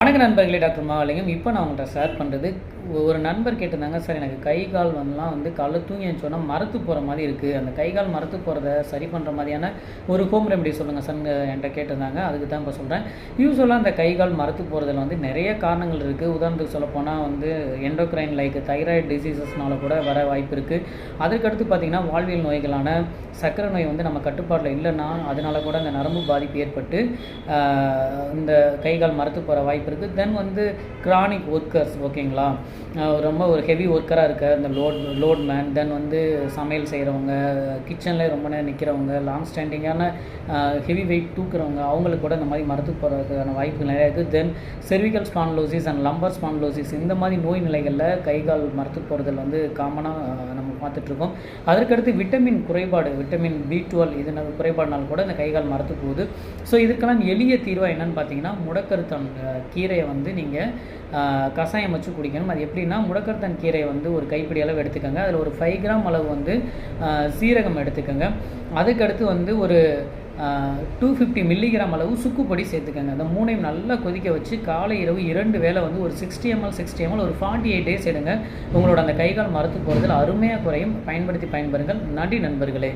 வணக்க நண்பர்களே டாக்டர் மகாலிங்கம் இப்போ நான் உங்கள்கிட்ட ஷேர் பண்ணுறது ஒரு நண்பர் கேட்டிருந்தாங்க சார் எனக்கு கை கால் வந்துலாம் வந்து காலைல தூங்கி சொன்னால் மரத்து போகிற மாதிரி இருக்குது அந்த கை கால் மரத்து போகிறத சரி பண்ணுற மாதிரியான ஒரு ஹோம் ரெமெடி சொல்லுங்கள் சார் என்கிட்ட கேட்டிருந்தாங்க. அதுக்கு தான் இப்போ சொல்கிறேன் யூஸ்வலாக அந்த கை கால் மரத்து போகிறதுல வந்து நிறைய காரணங்கள் இருக்குது உதாரணத்துக்கு சொல்லப்போனால் வந்து எண்டோக்ரைன் லைக் தைராய்டு டிசீசஸ்னால கூட வர வாய்ப்பு இருக்குது அதுக்கடுத்து பார்த்திங்கன்னா வாழ்வியல் நோய்களான சர்க்கரை நோய் வந்து நம்ம கட்டுப்பாட்டில் இல்லைன்னா அதனால கூட அந்த நரம்பு பாதிப்பு ஏற்பட்டு இந்த கை கால் மரத்து போகிற வாய்ப்பு இருக்குது தென் வந்து கிரானிக் ஒர்க்கர்ஸ் ஓகேங்களா ரொம்ப ஒரு ஹெவி ஒர்க்கராக இருக்க இந்த லோட் லோட் மேன் தென் வந்து சமையல் செய்கிறவங்க கிச்சனில் ரொம்ப நேரம் நிற்கிறவங்க லாங் ஸ்டாண்டிங்கான ஹெவி வெயிட் தூக்குறவங்க அவங்களுக்கு கூட இந்த மாதிரி மரத்துக்கு போகிறதுக்கான வாய்ப்பு நிறையா இருக்குது then cervical spondylosis and lumbar spondylosis இந்த மாதிரி நோய் நிலைகளில் கை கால் மரத்து போகிறதுல வந்து காமனாக நம்ம பார்த்துட்ருக்கோம். அதற்கடுத்து விட்டமின் குறைபாடு விட்டமின் பி டுவெல் இது குறைபாடுனாலும் குறைபாடுனால கூட இந்த கை கால் மரத்து போகுது. ஸோ இதுக்கெல்லாம் எளிய தீர்வாக என்னென்னு பார்த்தீங்கன்னா முடக்கருத்தன் கீரையை வந்து நீங்கள் கஷாயம் வச்சு குடிக்கணும். அது எப்படின்னா முடக்கர்த்தன் கீரையை வந்து ஒரு கைப்பிடி அளவு எடுத்துக்கோங்க. அதில் ஒரு ஃபைவ் கிராம் அளவு வந்து சீரகம் எடுத்துக்கோங்க. அதுக்கடுத்து வந்து ஒரு டூ ஃபிஃப்டி மில்லிகிராம் அளவு சுக்குப்பொடி சேர்த்துக்கோங்க. அந்த மூணையும் நல்லா கொதிக்க வச்சு காலை இரவு இரண்டு வேளை வந்து ஒரு சிக்ஸ்டி எம்எல் சிக்ஸ்டி எம்எல் ஒரு ஃபார்ட்டி எயிட் டேஸ் எடுங்க. உங்களோட அந்த கைகால் மரத்து போகிறதுல அருமையாக குறையும். பயன்படுத்தி பயன்பெறுங்கள். நன்றி நண்பர்களே.